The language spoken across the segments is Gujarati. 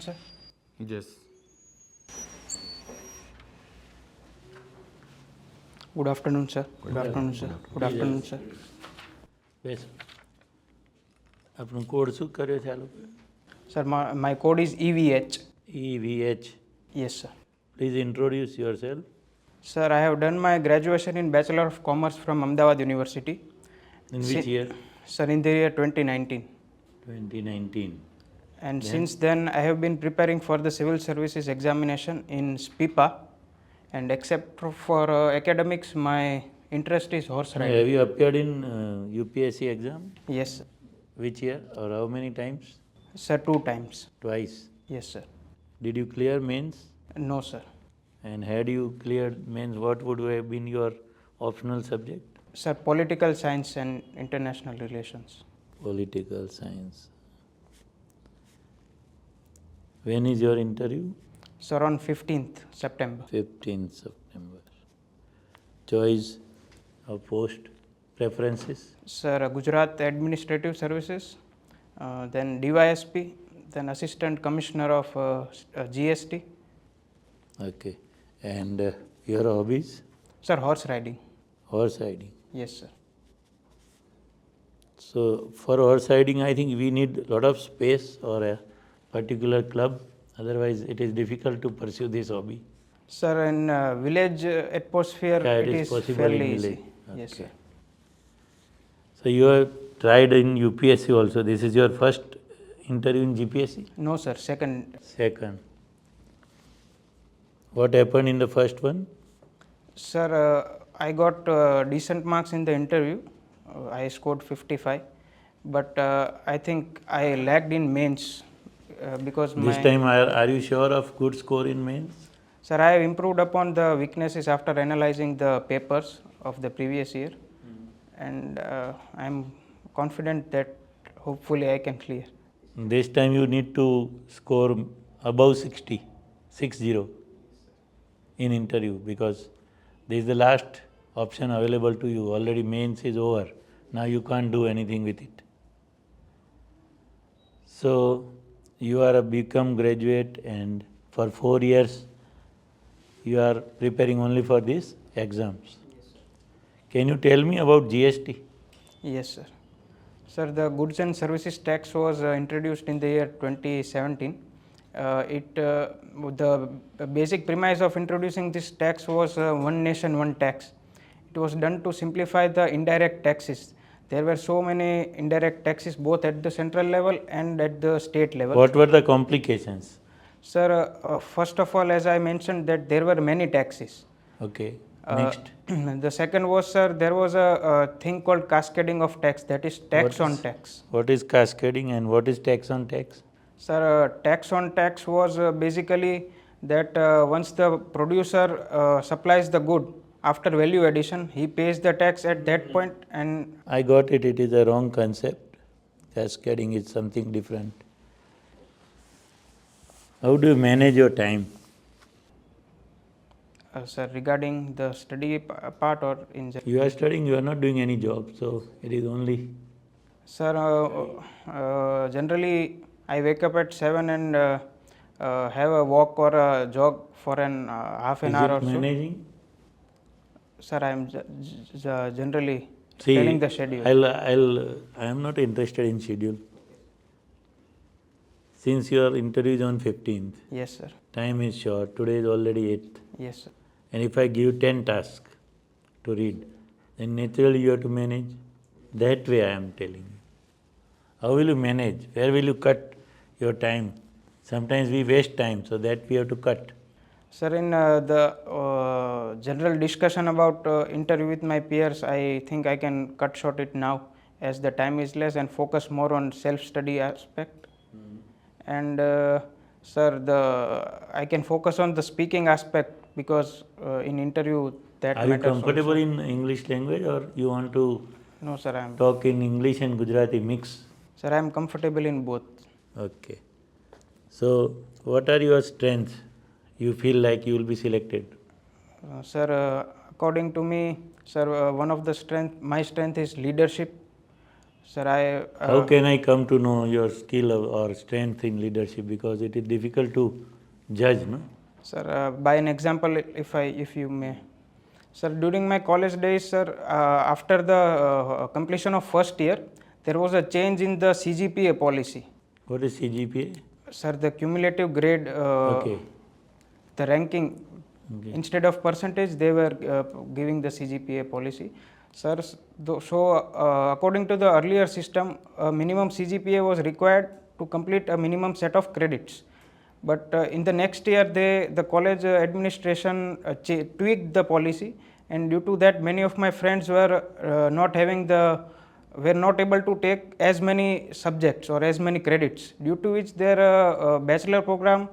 sir. Yes. Good afternoon, sir. Good afternoon, sir. Good afternoon, sir. બેસ આપણું કોડ શું કર્યો છે આ લોકો Sir, my, my code is E EVH. E V H Yes, sir. Please introduce yourself Sir, I have done my graduation in Bachelor of Commerce from Ahmedabad University. In which year Sir, in the year 2019. Twenty nineteen and since then I have been preparing for the civil services examination in SPIPA and except for uh, academics my interest is horse riding. Have you appeared in uh, UPSC exam? Yes. Which year or how many times? Sir, two times. Twice? Yes sir. Did you clear mains? No sir. And had you cleared mains what would have been your optional subject? Sir, political science and international relations. Political science. When is your interview? Sir, on 15th September. 15th September. Choice of post preferences? Sir, uh, Gujarat Administrative Services, uh, then DYSP, then Assistant Commissioner of uh, uh, GST. Okay. And uh, your hobbies? Sir, horse riding. Horse riding. Yes, sir. So for horse riding, I think we need a lot of space or a particular club. Otherwise, it is difficult to pursue this hobby. Sir, in uh, village uh, atmosphere, Yeah, it it is, is fairly easy. village. Yes, sir. So you have tried in UPSC also. This is your first interview in GPSC? No, sir. Second, Second. What happened in the first one? sir, uh, I got uh, decent marks in the interview. Uh, I scored 55, but uh, I think I lagged in mains uh, because This my time, are, are you sure of good score in mains? Sir, I have improved upon the weaknesses after analyzing the papers of the previous year, and uh, I am confident that hopefully I can clear. This time, you need to score above 60, 60 in interview because this is the last option available to you. Already mains is over. Now you can't do anything with it. So you are a become graduate and for four years you are preparing only for these exams. Can you tell me about GST? Yes, sir. Sir, the goods and services tax was uh, introduced in the year 2017. Uh, it uh, the basic premise of introducing this tax was uh, one nation, one tax. It was done to simplify the indirect taxes. There were so many indirect taxes both at the central level and at the state level. What were the complications? Sir, uh, uh, first of all, as I mentioned, that there were many taxes. Okay. Uh, Next. the second was, sir, there was a, a thing called cascading of tax, that is tax What on is- tax. What is cascading and what is tax on tax? Sir, uh, tax on tax was uh, basically that uh, once the producer uh, supplies the good after value addition, he pays the tax at that point and I got it, it is a wrong concept. Cascading is something different. How do you manage your time? uh, sir, regarding the study p- part or in general. You are studying, you are not doing any job, so it is only. Sir, uh, uh, generally I wake up at 7 and uh, uh, have a walk or a jog for an uh, half an is hour it or so. managing? Sir, I am ge- ge- generally See, telling the schedule. I'll, I'll, I am not interested in schedule. Since your interview is on 15th, yes, sir. time is short, today is already 8th. Yes, sir. And if I give 10 tasks to read, then naturally you have to manage. That way I am telling you. How will you manage? Where will you cut your time? Sometimes we waste time, so that we have to cut. Sir, in uh, the uh, general discussion about uh, interview with my peers, I think I can cut short it now as the time is less and focus more on self-study aspect. And uh, sir, the I can focus on the speaking aspect because uh, in interview that Are you comfortable also. in English language or you want to No, sir, I am. talk in English and Gujarati mix? Sir, I am comfortable in both. Okay. So, what are your strengths? You feel like you will be selected? Uh, sir, uh, according to me, sir, uh, one of the strength, my strength is leadership. Sir, I. uh, How can I come to know your skill or- strength in leadership? Because it is difficult to judge, no? Sir, uh, by an example, if I, if you may. Sir, during my college days, sir, uh, after the uh, completion of first year, there was a change in the CGPA policy. What is CGPA? Sir, the cumulative grade, uh, Okay. The ranking, Okay. instead of percentage, they were uh, giving the CGPA policy. Sir, so uh, according to the earlier system, a minimum CGPA was required to complete a minimum set of credits. But uh, in the next year, they, the college uh, administration uh, tweaked the policy, and due to that, many of my friends were uh, not having the were not able to take as many subjects or as many credits, due to which their uh, uh, bachelor program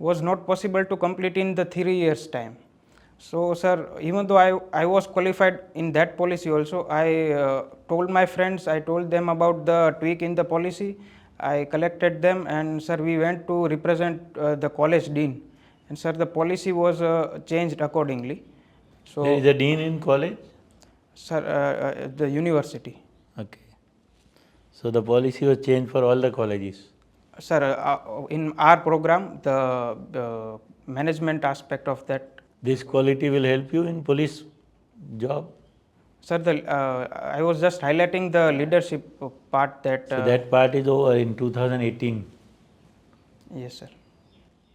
was not possible to complete in the three years time. So, sir, even though I, I was qualified in that policy also, I uh, told my friends, I told them about the tweak in the policy. I collected them, and sir, we went to represent uh, the college dean. And sir, the policy was uh, changed accordingly. So, There is a dean in college? sir, uh, uh, the university. Okay. So the policy was changed for all the colleges. Sir, uh, in our program, the, the management aspect of that This quality will help you in police job. Sir, the, uh, I was just highlighting the leadership part that. So uh, that part is over in 2018. Yes, sir.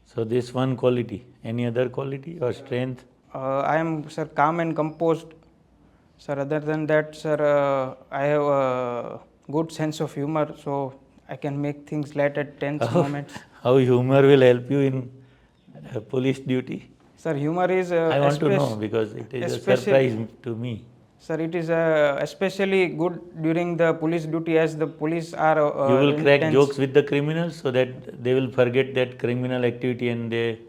So this one quality. Any other quality or strength? Uh, I am, sir, calm and composed. Sir, other than that, sir, uh, I have a good sense of humor, so I can make things light at tense Oh. moments. How humor will help you in uh, police duty? Sir, humor is. Uh, I want to know because it is a surprise to me. Sir, it is uh, especially good during the police duty as the police are. Uh, you will crack jokes with the criminals so that they will forget that criminal activity and they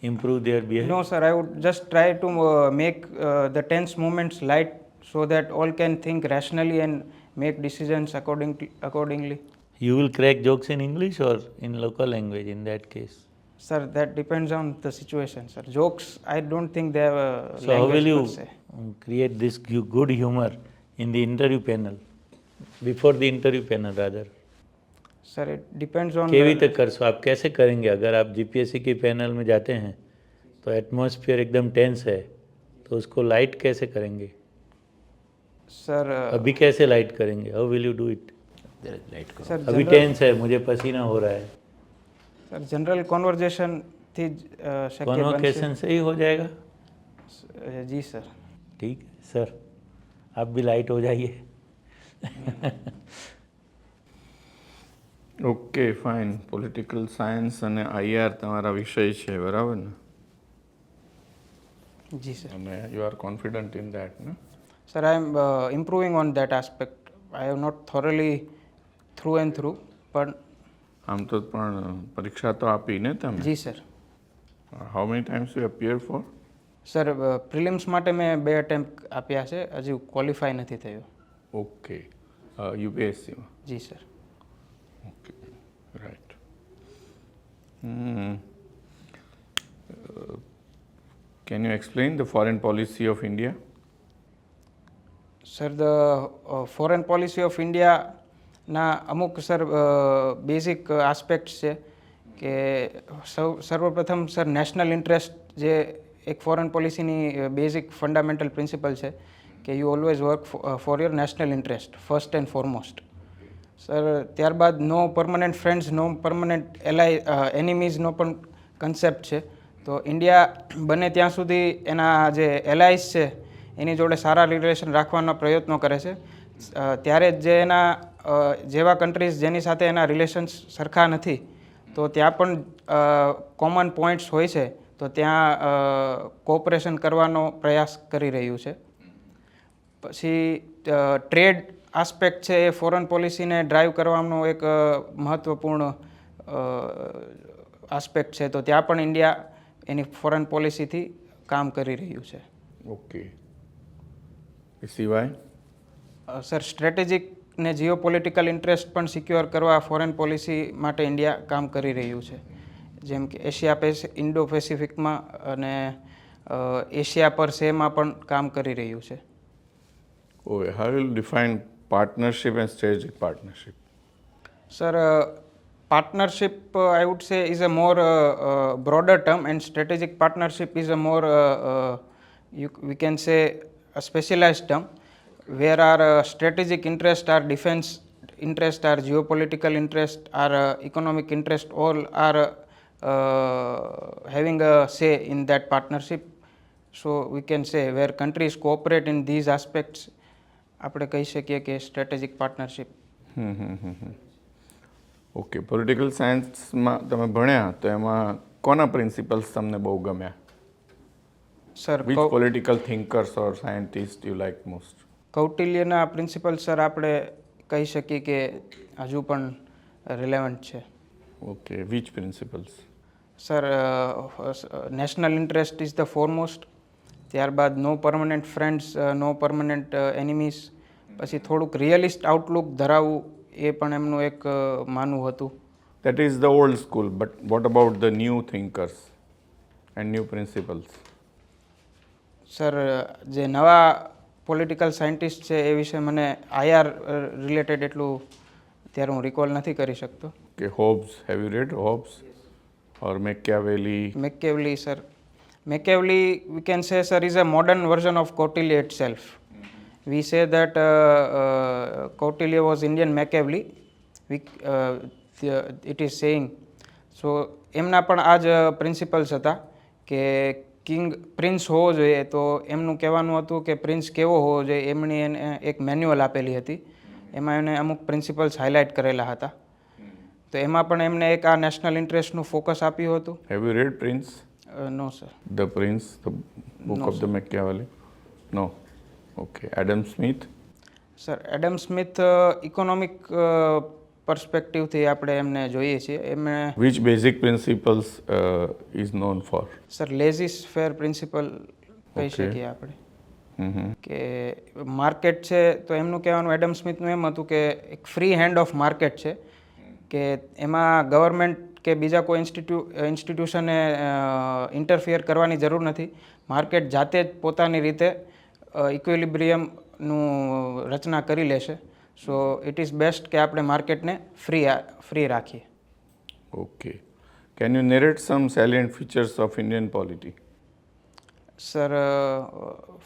improve their behavior. No, sir, I would just try to uh, make uh, the tense moments light so that all can think rationally and make decisions according to, accordingly. You will crack jokes in English or in local language in that case. Sir, that depends on the situation, sir. Jokes, I don't think they have a So how will you um, create this good humor in the interview panel? Before the interview panel rather. Sir, it depends on. KV तक कर सो आप कैसे करेंगे अगर आप जीपीएससी के पैनल में जाते हैं तो एटमॉस्फेयर एकदम टेंस है तो उसको लाइट कैसे करेंगे Sir, uh, अभी कैसे लाइट करेंगे how will you do it light करो। अभी टेंस है मुझे पसीना हो रहा है। सर जनरल कॉन्वर्जेशन थी कॉन्वर्केशन से ही हो जाएगा? जी सर ठीक है सर आप भी लाइट हो जाइए। ઓકે ફાઇન પોલિટિકલ સાયન્સ અને આઈઆર તમારા વિષય છે બરાબર ને? જી સર અને you are confident in that ને? Sir I am improving on that aspect I have not thoroughly thoroughly and through પણ આમ તો પણ પરીક્ષા તો આપી ને તમે? જી sir. How many times you appear for sir prelims માટે મેં બે અટેમ્પ આપ્યા છે હજી ક્વોલિફાય નથી થયો. ઓકે યુપીએસસીમાં જી sir. Okay right Hmm. Can you explain the foreign policy of India sir the foreign policy of ઇન્ડિયાના અમુક સર બેઝિક આસ્પેક્ટ્સ છે કે સૌ, સર્વપ્રથમ સર નેશનલ ઇન્ટરેસ્ટ જે એક ફોરેન પોલિસીની બેઝિક ફંડામેન્ટલ પ્રિન્સિપલ છે કે you always work for your national interest first and foremost sir ત્યારબાદ no permanent friends no permanent ally એનિમીઝનો પણ કન્સેપ્ટ છે. તો ઇન્ડિયા બને ત્યાં સુધી એના જે એલાઇઝ છે, એની જોડે સારા રિલેશન રાખવાના પ્રયત્નો કરે છે. ત્યારે જ જે એના જેવા કન્ટ્રીઝ જેની સાથે એના રિલેશન્સ સરખા નથી તો ત્યાં પણ કોમન પોઈન્ટ્સ હોય છે તો ત્યાં કોઓપરેશન કરવાનો પ્રયાસ કરી રહ્યું છે. પછી ટ્રેડ આસ્પેક્ટ છે એ ફોરેન પોલિસીને ડ્રાઈવ કરવાનો એક મહત્ત્વપૂર્ણ આસ્પેક્ટ છે. તો ત્યાં પણ ઇન્ડિયા એની ફોરેન પોલિસીથી કામ કરી રહ્યું છે. ઓકે એ સિવાય? સર સ્ટ્રેટેજિક ને જીઓ પોલિટિકલ ઇન્ટરેસ્ટ પણ સિક્યોર કરવા ફોરેન પોલિસી માટે ઇન્ડિયા કામ કરી રહ્યું છે જેમ કે એશિયા પેસ ઇન્ડો પેસિફિકમાં અને અ, એશિયા પર સેમાં પણ કામ કરી રહ્યું છે Oh, will you define partnership and strategic partnership. Sir, uh, partnership, uh, I would say, is a more uh, uh, broader term, and strategic partnership is a more, uh, uh, you, we can say, a specialized term, where our uh, strategic interest, our defense interest, our geopolitical interest, our uh, economic interest, all are uh, uh, having a say in that partnership. So we can say where countries cooperate in these aspects, આપણે કહી શકીએ કે strategic partnership hmm hmm hmm hmm. Okay political સાયન્સમાં તમે ભણ્યા તો એમાં કોના પ્રિન્સિપલ્સ તમને બહુ ગમ્યા sir which political thinkers or scientist you like most કૌટિલ્યના principle sir આપણે કહી શકીએ કે હજુ પણ રિલેવન્ટ છે. Okay which principles sir national interest is the foremost. ત્યારબાદ no permanent friends no permanent enemies. પછી થોડુંક રિયલિસ્ટ આઉટલુક ધરાવવું એ પણ એમનું એક માનવું હતું. That is the old school but what about the new thinkers and new principles sir જે નવા પોલિટિકલ સાયન્ટિસ્ટ છે એ વિશે મને આઈઆર રિલેટેડ એટલું ત્યારે હું રિકોલ નથી કરી શકતો you read Hobbes or Machiavelli? Machiavelli, sir. Machiavelli, we can say, sir, is a modern version of Kautilya itself. We say that uh, uh, Kautilya was Indian Machiavelli. We, uh, the, it is saying. So, એમના પણ આ જ પ્રિન્સિપલ્સ હતા કે કિંગ પ્રિન્સ હોવો જોઈએ તો એમનું કહેવાનું હતું કે પ્રિન્સ કેવો હોવો જોઈએ એમની એને એક મેન્યુઅલ આપેલી હતી. એમાં એને અમુક પ્રિન્સિપલ્સ હાઇલાઇટ કરેલા હતા. તો એમાં પણ એમને એક આ નેશનલ ઇન્ટરેસ્ટનું ફોકસ આપ્યું હતું. Have you read Prince no sir the Prince the book of the Machiavelli no okay Adam Smith sir Adam Smith economic પર્સપેક્ટિવથી આપણે એમને જોઈએ છીએ. એમણે which basic principles is known for sir laissez faire principle કહી શકીએ આપણે. કે માર્કેટ છે તો એમનું કહેવાનું એડમ સ્મિથનું એમ હતું કે એક ફ્રી હેન્ડ ઓફ માર્કેટ છે. કે એમાં ગવર્મેન્ટ કે બીજા કોઈ ઇન્સ્ટિટ્યુ ઇન્સ્ટિટ્યુશને ઇન્ટરફિયર કરવાની જરૂર નથી. માર્કેટ જાતે જ પોતાની રીતે ઇક્વિલિબ્રિયમનું રચના કરી લેશે. સો ઇટ ઇઝ બેસ્ટ કે આપણે માર્કેટને ફ્રી ફ્રી રાખીએ. Okay can you narrate some salient features of Indian polity sir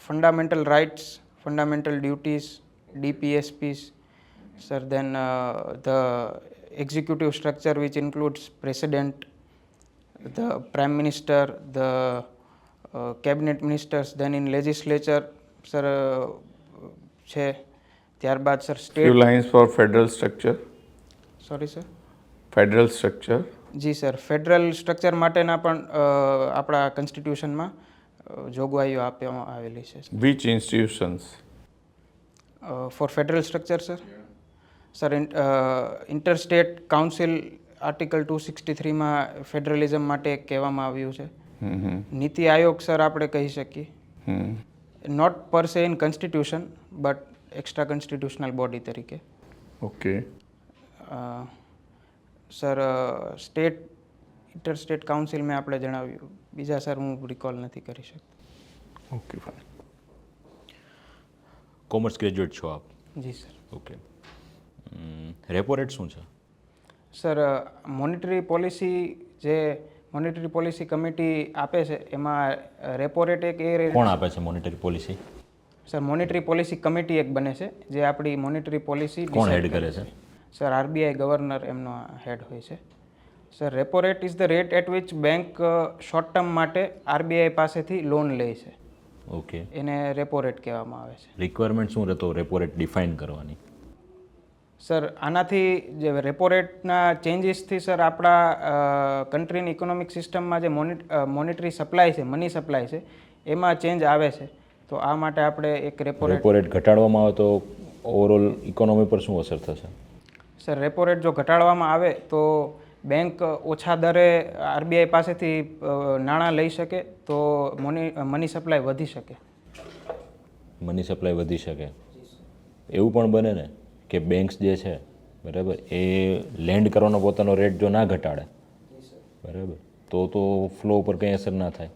fundamental rights fundamental duties DPSPs sir then the executive structure which includes president the prime minister the cabinet ministers then in legislature sir છે ત્યારબાદ sir state lines for federal structure sorry sir federal structure G sir. Federal structure માટેના પણ આપણા કોન્સ્ટિટ્યુશનમાં જોગવાઈઓ આપવામાં આવેલી છે which institutions for federal structure sir? Sir interstate council article two sixty થ્રીમાં federalism માટે કહેવામાં આવ્યું છે. નીતિ આયોગ સર આપણે કહી શકીએ. Not per se in constitution but extra constitutional body તરીકે. Okay. Sir state inter state council મેં આપણે જણાવ્યું. બીજા સર હું રિકોલ નથી કરી શકતો. Okay fine. કોમર્સ ગ્રેજ્યુએટ છો આપ? જી સર. ઓકે. રેપો રેટ શું છે? સર મોનિટરી પોલિસી જે મોનિટરી પોલિસી કમિટી આપે છે એમાં રેપો રેટ એક એ કોણ આપે છે monetary policy sir monetary policy committee એક બને છે જે આપણી મોનિટરી પોલિસી કોણ હેડ કરે છે? સર આરબીઆઈ ગવર્નર એમનો હેડ હોય છે. Sir repo rate is the rate at which bank short term માટે આરબીઆઈ પાસેથી લોન લે છે. ઓકે એને રેપો રેટ કહેવામાં આવે છે. રિક્વાયરમેન્ટ શું રહેતો રેપો રેટ ડિફાઇન કરવાની? સર આનાથી જે રેપો રેટના ચેન્જીસથી સર આપણા કન્ટ્રીની ઇકોનોમિક સિસ્ટમમાં જે મોનિટરી સપ્લાય છે મની સપ્લાય છે એમાં ચેન્જ આવે છે. તો આ માટે આપણે એક રેપો રેપો રેટ ઘટાડવામાં આવે તો ઓવરઓલ ઇકોનોમી પર શું અસર થશે? સર રેપો રેટ જો ઘટાડવામાં આવે તો બેંક ઓછા દરે આરબીઆઈ પાસેથી નાણાં લઈ શકે તો મની મની સપ્લાય વધી શકે. મની સપ્લાય વધી શકે. એવું પણ બને ને કે બેંક્સ જે છે બરાબર એ લેન્ડ કરવાનો પોતાનો રેટ જો ના ઘટાડે બરાબર તો તો ફ્લો ઉપર કંઈ અસર ના થાય.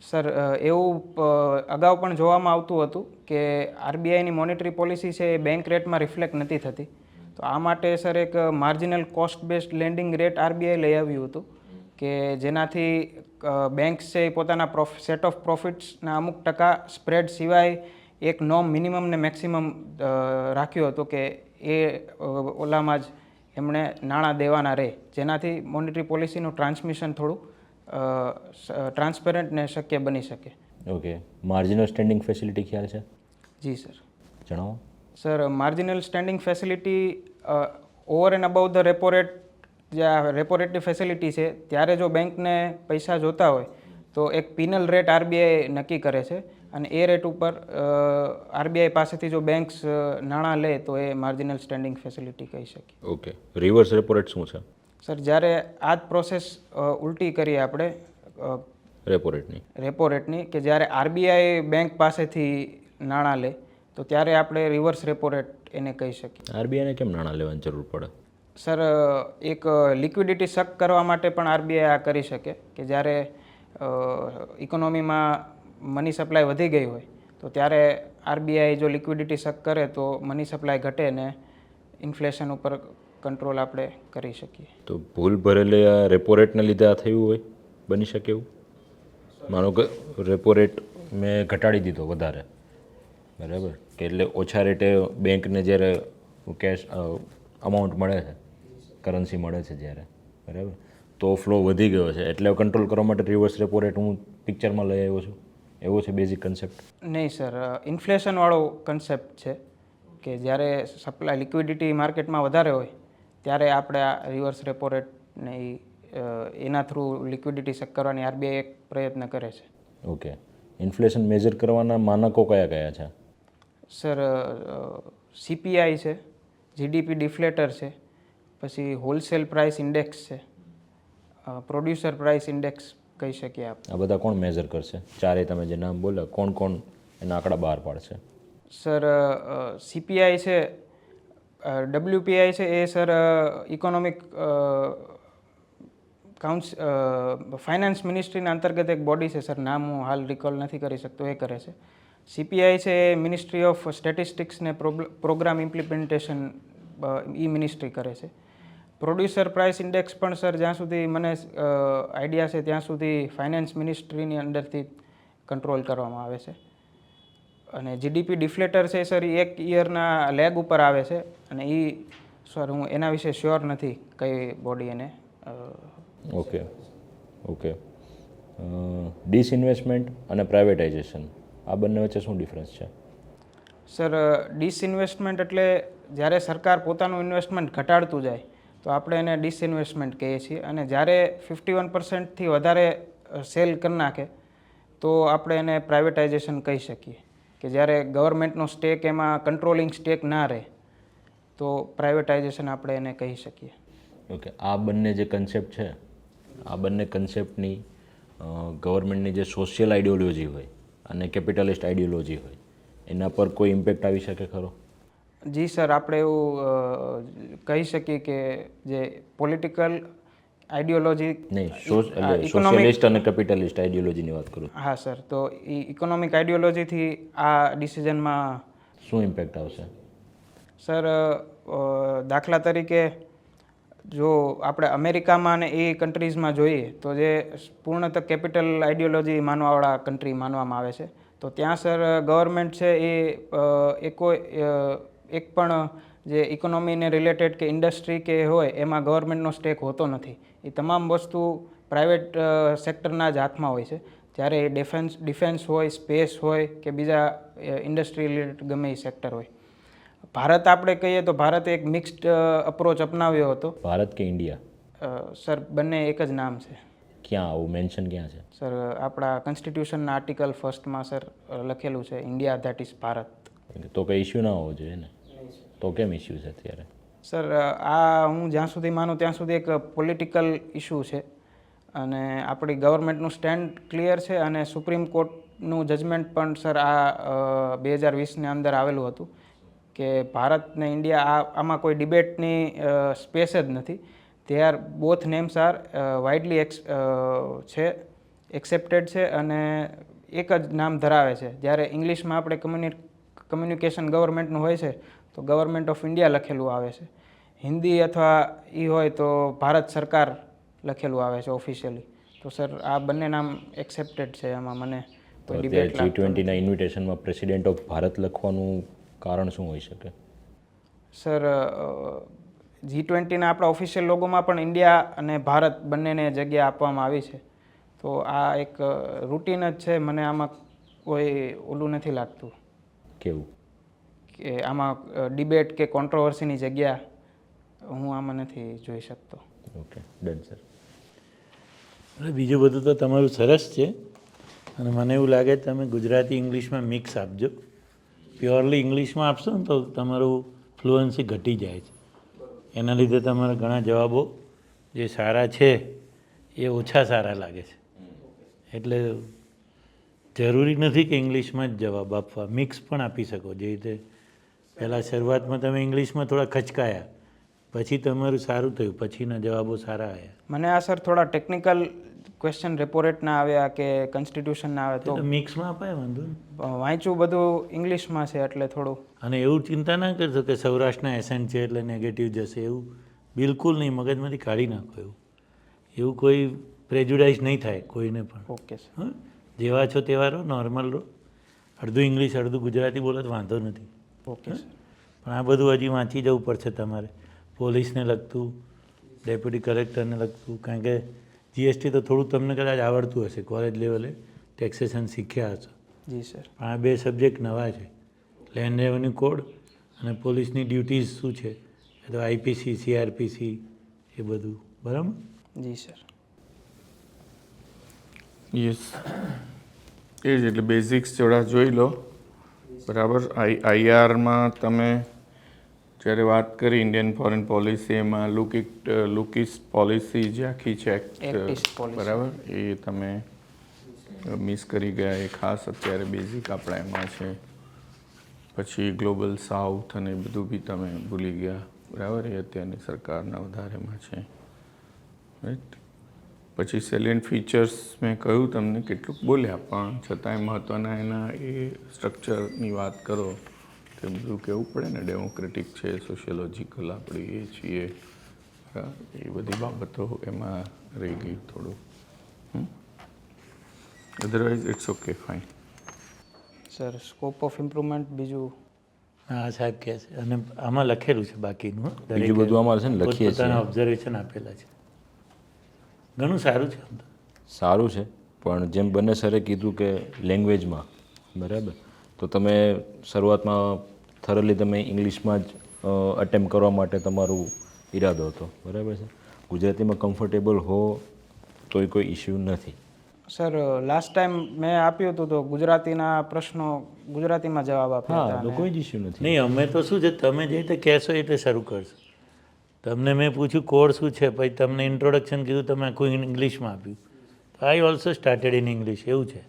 સર એવું અગાઉ પણ જોવામાં આવતું હતું કે આરબીઆઈની મોનેટરી પોલિસી છે એ બેંક રેટમાં રિફ્લેક્ટ નથી થતી. તો આ માટે સર એક marginal cost based lending rate RBI લઈ આવ્યું હતું કે જેનાથી બેંક્સ છે એ પોતાના પ્રોફ સેટ ઓફ પ્રોફિટ્સના અમુક ટકા સ્પ્રેડ સિવાય એક નોમ મિનિમમ ને મેક્સિમમ રાખ્યો હતો કે એ ઓલામાં જ એમણે નાણાં દેવાના રહે. જેનાથી મોનેટરી પોલિસીનું ટ્રાન્સમિશન થોડું ટ્રાન્સપેરન્ટ ને શક્ય બની શકે. ઓકે માર્જિનલ સ્ટેન્ડિંગ ફેસિલિટી ખ્યાલ છે? જી સર. જણાવો. Sir marginal standing facility over and above the repo rate જે આ રેપો રેટની ફેસિલિટી છે ત્યારે જો બેંકને પૈસા જોતા હોય તો એક પિનલ રેટ આરબીઆઈ નક્કી કરે છે. અને એ રેટ ઉપર આરબીઆઈ પાસેથી જો બેંક્સ નાણાં લે તો એ માર્જિનલ સ્ટેન્ડિંગ ફેસિલિટી કહી શકીએ. ઓકે રિવર્સ રેપો રેટ શું છે? સર જ્યારે આ જ પ્રોસેસ ઉલટી કરીએ આપણે રેપો રેટની રેપો રેટની કે જ્યારે આરબીઆઈ બેંક પાસેથી નાણાં લે તો ત્યારે આપણે રિવર્સ રેપો રેટ એને કહી શકીએ. આરબીઆઈને કેમ નાણાં લેવાની જરૂર પડે? સર એક લિક્વિડિટી શક કરવા માટે પણ આરબીઆઈ આ કરી શકે કે જ્યારે ઇકોનોમીમાં મની સપ્લાય વધી ગઈ હોય તો ત્યારે આરબીઆઈ જો લિક્વિડિટી શક કરે તો મની સપ્લાય ઘટે ને ઇન્ફ્લેશન ઉપર કંટ્રોલ આપણે કરી શકીએ. તો ભૂલ ભરેલે આ રેપો રેટને લીધે આ થયું હોય? બની શકે એવું? માનો કે રેપો રેટ મેં ઘટાડી દીધો વધારે. બરાબર? કે એટલે ઓછા રેટે બેંકને જ્યારે કેશ અમાઉન્ટ મળે છે કરન્સી મળે છે જ્યારે. બરાબર? તો ફ્લો વધી ગયો છે. એટલે કંટ્રોલ કરવા માટે રિવર્સ રેપો રેટ હું પિક્ચરમાં લઈ આવ્યો છું. એવો છે બેઝિક કન્સેપ્ટ નહીં સર ઇન્ફ્લેશનવાળો કન્સેપ્ટ છે કે જ્યારે સપ્લાય લિક્વિડિટી માર્કેટમાં વધારે હોય ત્યારે આપણે આ રિવર્સ રેપો રેટને એના થ્રુ લિક્વિડિટી ચેક કરવાની આરબીઆઈ એક પ્રયત્ન કરે છે. ઓકે ઇન્ફ્લેશન મેજર કરવાના માનકો કયા કયા છે? સર સીપીઆઈ છે જીડીપી ડિફ્લેટર છે પછી હોલસેલ પ્રાઇસ ઇન્ડેક્સ છે પ્રોડ્યુસર પ્રાઇસ ઇન્ડેક્સ કહી શકીએ આપણે આ બધા કોણ મેજર કરશે? ચારે તમે જે નામ બોલો કોણ કોણ એના આંકડા બહાર પાડશે? સર સીપીઆઈ છે ડબલ્યુપીઆઈ છે એ, સર ઇકોનોમિક કાઉન્સ ફાઇનાન્સ મિનિસ્ટ્રીના અંતર્ગત એક બોડી છે, સર. નામ હું હાલ રિકોલ નથી કરી શકતો, એ કરે છે. સીપીઆઈ છે એ મિનિસ્ટ્રી ઓફ સ્ટેટિસ્ટિક્સ ને પ્રોગ્રામ ઇમ્પ્લિમેન્ટેશન ઈ મિનિસ્ટ્રી કરે છે. પ્રોડ્યુસર પ્રાઇસ ઇન્ડેક્સ પણ, સર, જ્યાં સુધી મને આઈડિયા છે, ત્યાં સુધી ફાઇનાન્સ મિનિસ્ટ્રીની અંડરથી કંટ્રોલ કરવામાં આવે છે. અને જીડીપી ડિફ્લેટર છે સર એ એક ઇયરના લેગ ઉપર આવે છે. અને એ સર હું એના વિશે શ્યોર નથી કઈ બોડી એને. Okay okay. ડિસઇન્વેસ્ટમેન્ટ અને પ્રાઇવેટાઇઝેશન આ બંને વચ્ચે શું ડિફરન્સ છે? સર ડિસઇન્વેસ્ટમેન્ટ એટલે જ્યારે સરકાર પોતાનું ઇન્વેસ્ટમેન્ટ ઘટાડતું જાય તો આપણે એને ડિસઇન્વેસ્ટમેન્ટ કહીએ છીએ. અને જ્યારે ફિફ્ટી વન પર્સન્ટથી વધારે સેલ કરી નાખે તો આપણે એને પ્રાઇવેટાઇઝેશન કહી શકીએ. કે જ્યારે ગવર્મેન્ટનો સ્ટેક એમાં કંટ્રોલિંગ સ્ટેક ના રહે તો પ્રાઇવેટાઇઝેશન આપણે એને કહી શકીએ. ઓકે આ બંને જે કન્સેપ્ટ છે આ બંને કન્સેપ્ટની ગવર્મેન્ટની જે સોશિયલ આઈડિયોલોજી હોય અને કેપિટલિસ્ટ આઈડિયોલોજી હોય એના પર કોઈ ઇમ્પેક્ટ આવી શકે ખરો? જી સર આપણે એવું કહી શકીએ કે જે પોલિટિકલ આઈડિયોલોજી નહીં economic- સોશિયલિસ્ટ અને કેપિટલિસ્ટ આઈડિયોલોજીની વાત કરું. હા સર. તો એ ઇકોનોમિક આઈડિયોલોજીથી આ ડિસિઝનમાં શું ઇમ્પેક્ટ આવશે? સર દાખલા તરીકે જો આપણે અમેરિકામાં અને એ કન્ટ્રીઝમાં જોઈએ તો જે પૂર્ણતઃ કેપિટલ આઈડિયોલોજી માનવાવાળા કન્ટ્રી માનવામાં આવે છે તો ત્યાં સર ગવર્મેન્ટ છે એ કોઈ એક પણ જે ઇકોનોમીને રિલેટેડ કે ઇન્ડસ્ટ્રી કે હોય એમાં ગવર્મેન્ટનો સ્ટેક હોતો નથી. એ તમામ વસ્તુ પ્રાઇવેટ સેક્ટરના જ હાથમાં હોય છે. જ્યારે એ ડિફેન્સ ડિફેન્સ હોય સ્પેસ હોય કે બીજા ઇન્ડસ્ટ્રી રિલેટેડ ગમે એ સેક્ટર હોય. ભારત આપણે કહીએ તો ભારતે એક મિક્સ્ડ અપ્રોચ અપનાવ્યો હતો. ભારત કે ઇન્ડિયા? સર બંને એક જ નામ છે. ક્યાં આવું મેન્શન ક્યાં છે? સર આપણા કોન્સ્ટિટ્યુશનના આર્ટિકલ ફર્સ્ટમાં સર લખેલું છે ઇન્ડિયા ધેટ ઇઝ ભારત. તો કંઈ ઇસ્યુ ના હોવો જોઈએ ને? તો કેમ ઇસ્યુ છે અત્યારે? સર, આ હું જ્યાં સુધી માનું ત્યાં સુધી એક પોલિટિકલ ઇશ્યુ છે. અને આપણી ગવર્મેન્ટનું સ્ટેન્ડ ક્લિયર છે અને સુપ્રીમ કોર્ટનું જજમેન્ટ પણ સર આ બે હજાર વીસની અંદર આવેલું હતું કે ભારત ને ઇન્ડિયા આ, આમાં કોઈ ડિબેટની સ્પેસ જ નથી. They are both names are widely ex છે એક્સેપ્ટેડ છે અને એક જ નામ ધરાવે છે. જ્યારે ઇંગ્લિશમાં આપણે કમ્યુનિ કમ્યુનિકેશન ગવર્મેન્ટનું હોય છે તો ગવર્મેન્ટ ઓફ ઇન્ડિયા લખેલું આવે છે. હિન્દી અથવા એ હોય તો ભારત સરકાર લખેલું આવે છે ઓફિશિયલી તો સર આ બંને નામ એક્સેપ્ટેડ છે એમાં મને કોઈ ડિબેટ જી ટ્વેન્ટીના ઇન્વિટેશનમાં પ્રેસિડેન્ટ ઓફ ભારત લખવાનું કારણ શું હોઈ શકે? સર જી ટ્વેન્ટીના આપણા ઓફિશિયલ લોગોમાં પણ ઇન્ડિયા અને ભારત બંનેને જગ્યા આપવામાં આવી છે. તો આ એક રૂટીન જ છે મને આમાં કોઈ ઓલું નથી લાગતું. કેવું? કે આમાં ડિબેટ કે કોન્ટ્રોવર્સીની જગ્યા હું આમાં નથી જોઈ શકતો. Okay done sir. એટલે બીજું બધું તો તમારું સરસ છે. અને મને એવું લાગે તમે ગુજરાતી ઇંગ્લિશમાં મિક્સ આપજો. પ્યોરલી ઇંગ્લિશમાં આપશો ને તો તમારું ફ્લુઅન્સી ઘટી જાય છે. એના લીધે તમારા ઘણા જવાબો જે સારા છે એ ઓછા સારા લાગે છે. એટલે જરૂરી નથી કે ઇંગ્લિશમાં જ જવાબ આપવા. મિક્સ પણ આપી શકો. જે રીતે પહેલાં શરૂઆતમાં તમે ઇંગ્લિશમાં થોડા ખચકાયા. પછી તમારું સારું થયું. પછીના જવાબો સારા આવ્યા. મને આ સર થોડા ટેકનિકલ ક્વેશ્ચન રેપોરેટના આવ્યા કે કોન્સ્ટિટ્યુશનના આવે તો? મિક્સમાં અપાય વાંધો વાંચ્યું બધું ઇંગ્લિશમાં છે એટલે થોડું. અને એવું ચિંતા ના કરશો કે સૌરાષ્ટ્રના એસેન્ટ છે એટલે નેગેટિવ જશે એવું બિલકુલ નહીં. મગજમાંથી કાઢી નાખો એવું. એવું કોઈ પ્રેજ્યુડાઇઝ નહીં થાય કોઈને પણ. ઓકે જેવા છો તેવા રહો નોર્મલ રહો. અડધું ઇંગ્લિશ અડધું ગુજરાતી બોલો તો વાંધો નથી. ઓકે પણ આ બધું હજી વાંચી જવું પડશે તમારે. પોલીસને લગતું ડેપ્યુટી કલેક્ટરને લગતું કારણ કે જીએસટી તો થોડું તમને કદાચ આવડતું હશે કોલેજ લેવલે ટેક્સેશન શીખ્યા હશો. જી સર પણ આ બે સબ્જેક્ટ નવા છે. લેન્ડ રેવન્યુ કોડ અને પોલીસની ડ્યુટીઝ શું છે? એ તો આઈપીસી સીઆરપીસી એ બધું. બરાબર? જી સર યસ એ જ એટલે બેઝિક્સ થોડા જોઈ લો. બરાબર? આઈ આઈઆરમાં તમે જ્યારે વાત કરી ઇન્ડિયન ફોરેન પોલિસી એમાં look it look east policy જે આખી છે બરાબર? એ તમે મિસ કરી ગયા. એ ખાસ અત્યારે બેઝિક આપણા એમાં છે. પછી ગ્લોબલ સાઉથ અને બધું બી તમે ભૂલી ગયા. બરાબર? એ અત્યારની સરકારના વધારેમાં છે. રાઈટ પછી સેલિયન્ટ ફીચર્સ મેં કહ્યું તમને કેટલુંક બોલ્યા પણ છતાંય મહત્ત્વના એના એ સ્ટ્રક્ચરની વાત કરો તો બધું કહેવું પડે ને? ડેમોક્રેટિક છે સોશિયોલોજીકલ આપણી એ છીએ. એ બધી બાબતો એમાં રહી ગઈ થોડું. Otherwise it's okay fine sir scope of improvement બીજું? હા સાહેબ કહે છે. અને આમાં લખેલું છે બાકીનું. બીજું બધું અમારે છે ને લખીએ છીએ. ઓબ્ઝર્વેશન આપેલા છે. ઘણું સારું છે સારું છે. પણ જેમ બંને સરે કીધું કે લેંગ્વેજમાં બરાબર? તો તમે શરૂઆતમાં થરલી તમે ઇંગ્લિશમાં જ અટેમ્પ કરવા માટે તમારું ઈરાદો હતો. બરાબર છે? ગુજરાતીમાં કમ્ફર્ટેબલ હો તોય કોઈ ઇશ્યુ નથી. સર લાસ્ટ ટાઈમ મેં આપ્યું હતું તો ગુજરાતીના પ્રશ્નો ગુજરાતીમાં જવાબ આપ્યા હા કોઈ જ ઇશ્યુ નથી. નહીં અમે તો શું છે તમે જે રીતે કહેશો એ રીતે શરૂ કરશો. તમને મેં પૂછ્યું કોડ શું છે? પછી તમને ઇન્ટ્રોડક્શન કીધું તમે આખું ઇંગ્લિશમાં આપ્યું. તો I also started in English એવું છે.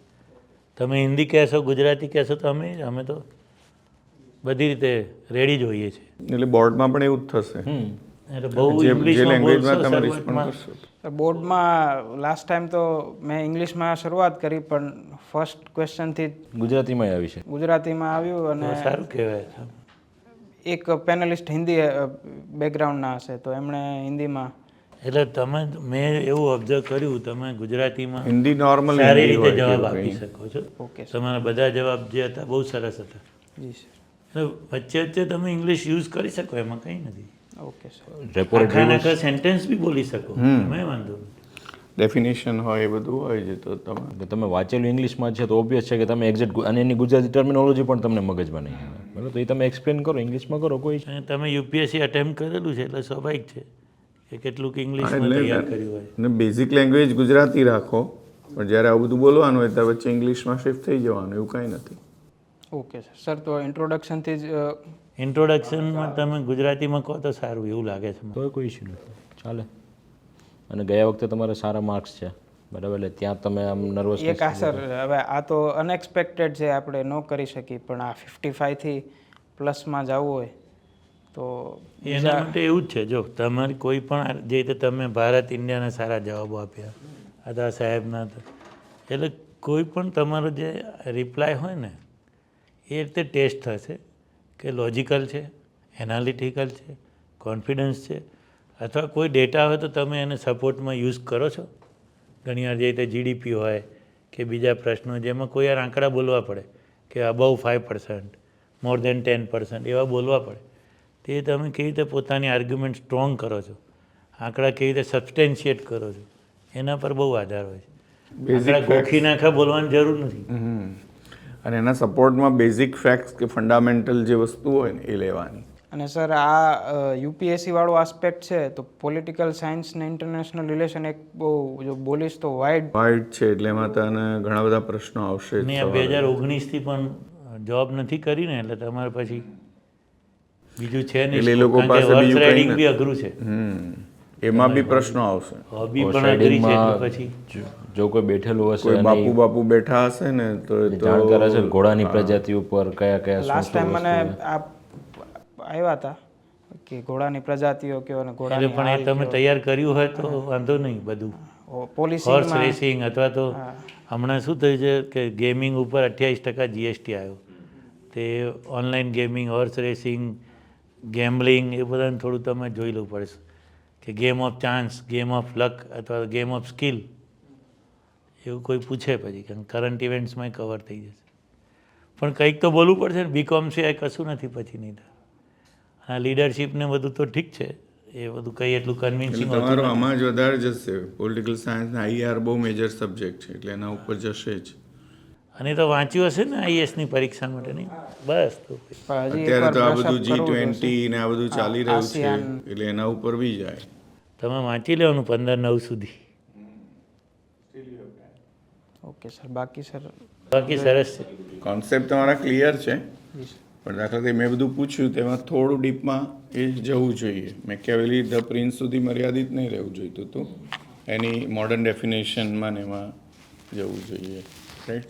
તમે હિન્દી કહેશો ગુજરાતી કહેશો તો અમે અમે તો બધી રીતે રેડી જ હોઈએ છીએ. એટલે બોર્ડમાં પણ એવું જ થશે. હમ. એટલે બહુ ઇંગ્લિશમાં બોર્ડમાં લાસ્ટ ટાઈમ તો મેં ઇંગ્લિશમાં શરૂઆત કરી પણ ફર્સ્ટ ક્વેશ્ચનથી ગુજરાતીમાં આવી છે. ગુજરાતીમાં આવ્યું અને સારું કહેવાય. એક પેનલિસ્ટ હિન્દી બેકગ્રાઉન્ડના હશે તો એમણે હિન્દીમાં એટલે તમે મેં એવું ઓબ્ઝર્વ કર્યું તમે ગુજરાતીમાં હિન્દી નોર્મલ સારી રીતે જવાબ આપી શકો છો. ઓકે તમારા બધા જવાબ જે હતા બહુ સરસ હતા. જી સર એટલે વચ્ચે વચ્ચે તમે ઇંગ્લિશ યુઝ કરી શકો એમાં કંઈ નથી. ઓકે સર આખા સેન્ટેન્સ બી બોલી શકો એમાં વાંધો નથી. ડેફિનેશન હોય એ બધું હોય છે તો તમે તમે વાંચેલું ઇંગ્લિશમાં છે તો ઓબ્વિયસ છે કે તમે એક્ઝેક્ટ અને એની ગુજરાતી ટર્મિનોલોજી પણ તમને મગજમાં નહીં આવે. બરાબર તો એ તમે એક્સપ્લેન કરો ઇંગ્લિશમાં કરો કોઈ તમે યુપીએસસી અટેમ્પ કરેલું છે એટલે સ્વાભાવિક છે કે કેટલુંક ઇંગ્લિશમાં તૈયાર કર્યું હોય. અને બેઝિક લેંગ્વેજ ગુજરાતી રાખો પણ જ્યારે આવું બધું બોલવાનું હોય ત્યારે વચ્ચે ઇંગ્લિશમાં શિફ્ટ થઈ જવાનું એવું કાંઈ નથી. Okay sir. સર તો ઇન્ટ્રોડક્શનથી જ ઇન્ટ્રોડક્શનમાં તમે ગુજરાતીમાં કહો તો સારું એવું લાગે છે. તો કોઈ ઇશ્યુ નથી. ચાલે. અને ગયા વખતે તમારે સારા માર્ક્સ છે. બરાબર એટલે ત્યાં તમે આમ નર્વસ એક આ સર હવે આ તો અનએક્સપેક્ટેડ છે આપણે ન કરી શકીએ પણ આ ફિફ્ટી ફાઈવથી પ્લસમાં જવું હોય તો એના માટે એવું જ છે જો તમારી કોઈ પણ જે રીતે તમે ભારત ઇન્ડિયાના સારા જવાબો આપ્યા આ સાહેબના એટલે કોઈ પણ તમારો જે રિપ્લાય હોય ને એ રીતે ટેસ્ટ થશે કે લોજિકલ છે એનાલિટિકલ છે કોન્ફિડન્સ છે અથવા કોઈ ડેટા હોય તો તમે એને સપોર્ટમાં યુઝ કરો છો? ઘણીવાર જે રીતે જીડીપી હોય કે બીજા પ્રશ્નો જેમાં કોઈ વાર આંકડા બોલવા પડે કે above five percent more than ten percent એવા બોલવા પડે. તે તમે કેવી રીતે પોતાની આર્ગ્યુમેન્ટ સ્ટ્રોંગ કરો છો? આંકડા કેવી રીતે સબસ્ટેન્શિએટ કરો છો? એના પર બહુ આધાર હોય છે. આંકડા ગોખી નાખા બોલવાની જરૂર નથી. અને એના સપોર્ટમાં બેઝિક ફેક્ટ્સ કે ફંડામેન્ટલ જે વસ્તુ હોય ને એ લેવાની. અને સર આ યુપીએસસી વાળો આસ્પેક્ટ છે તો પોલિટિકલ સાયન્સ ને ઇન્ટરનેશનલ રિલેશન એક બહુ જો બોલીશ તો વાઇડ વાઇડ છે એટલે એમાં તને ઘણા બધા પ્રશ્નો આવશે ને બે હજાર ઓગણીસથી પણ જોબ નથી કરી ને એટલે તમારે પછી બીજું છે નહીં. એટલે લોકો પાસે બીજું કંઈ બી અઘરું છે. હમ. એમાં બી પ્રશ્નો આવશે. હોબી પણ અઘરી છે પછી જો- જો કોઈ બેઠેલું હશે કોઈ બાપુ બાપુ બેઠા હશે ને તો એ તો જાણકાર હશે ઘોડાની પ્રજાતિ ઉપર કયા કયા લાસ્ટ ટાઈમ મને આ આવ્યા હતા કે ઘોડાની પ્રજાતિઓ કયો અને ઘોડા પણ એ તમે તૈયાર કર્યું હોય તો વાંધો નહીં બધું. હોર્સ રેસિંગ અથવા તો હમણાં શું થયું છે કે ગેમિંગ ઉપર અઠ્યાવીસ ટકા જીએસટી આવ્યો. તે online gaming horse racing gambling એ બધાને થોડું તમે જોઈ લેવું પડશે કે game of chance game of luck અથવા ગેમ ઓફ સ્કિલ એવું કોઈ પૂછે પછી કારણ કરંટ ઇવેન્ટ્સમાં કવર થઈ જશે. પણ કંઈક તો બોલવું પડશે ને બીકોમ સિવાય કશું નથી પછી નહીં થાય આ લીડરશિપ ને બધું તો ઠીક છે. એ બધું કંઈ એટલું કન્વિન્સિંગ તમારો આમાં જ વધારે જશે. પોલિટિકલ સાયન્સ આઈઆર બહુ મેજર સબ્જેક્ટ છે એટલે એના ઉપર જશે જ. અને તો વાંચ્યું હશે ને આઈએસની પરીક્ષા માટે નહીં? બસ તો અત્યારે તો આ બધું જી ટ્વેન્ટી ને આ બધું ચાલી રહ્યું છે એટલે એના ઉપર બી જાય. તમે વાંચી લેવાનું પંદર નવ સુધી. Okay sir. બાકી સર? બાકી સરસ છે. કોન્સેપ્ટ તમારા ક્લિયર છે? પણ દાખલા તરીકે મેં બધું પૂછ્યું તેમાં થોડું ડીપમાં એ જવું જોઈએ. મેં કેવેલી ધ પ્રિન્સ સુધી મર્યાદિત નહીં રહેવું જોઈતું હતું એની મોડર્ન ડેફિનેશનમાં ને એમાં જવું જોઈએ. રાઈટ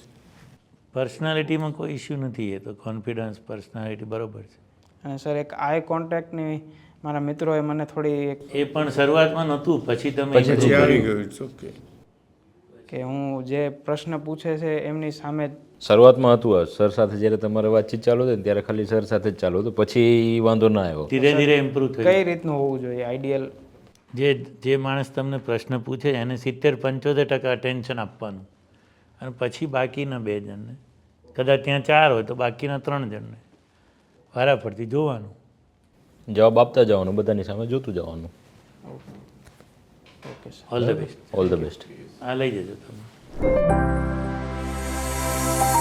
પર્સનાલિટીમાં કોઈ ઇસ્યુ નથી એ તો કોન્ફિડન્સ પર્સનાલિટી બરોબર છે. અને સર એક આઈ કોન્ટેક્ટની મારા મિત્રોએ મને થોડી એક એ પણ શરૂઆતમાં નહોતું પછી તમે પછી આવી ગયું ઓકે કે હું જે પ્રશ્ન પૂછે છે એમની સામે શરૂઆતમાં હતું આ સર સાથે જ્યારે તમારે વાતચીત ચાલુ હતી ત્યારે ખાલી સર સાથે જ ચાલુ હતું. પછી વાંધો ના આવ્યો. ધીરે ધીરે ઇમ્પ્રૂવ થયું. કઈ રીતનું હોવું જોઈએ? આઈડિયલ જે જે માણસ તમને પ્રશ્ન પૂછે એને સિત્તેર પંચોતેર ટકા અટેન્શન આપવાનું. અને પછી બાકીના બે જણને. કદાચ ત્યાં ચાર હોય તો બાકીના ત્રણ જણને. વારાફરતી જોવાનું. જવાબ આપતા જવાનું બધાની સામે જોતું જવાનું. Okay all the best all the best આ લઈ જજો તમે. Bye.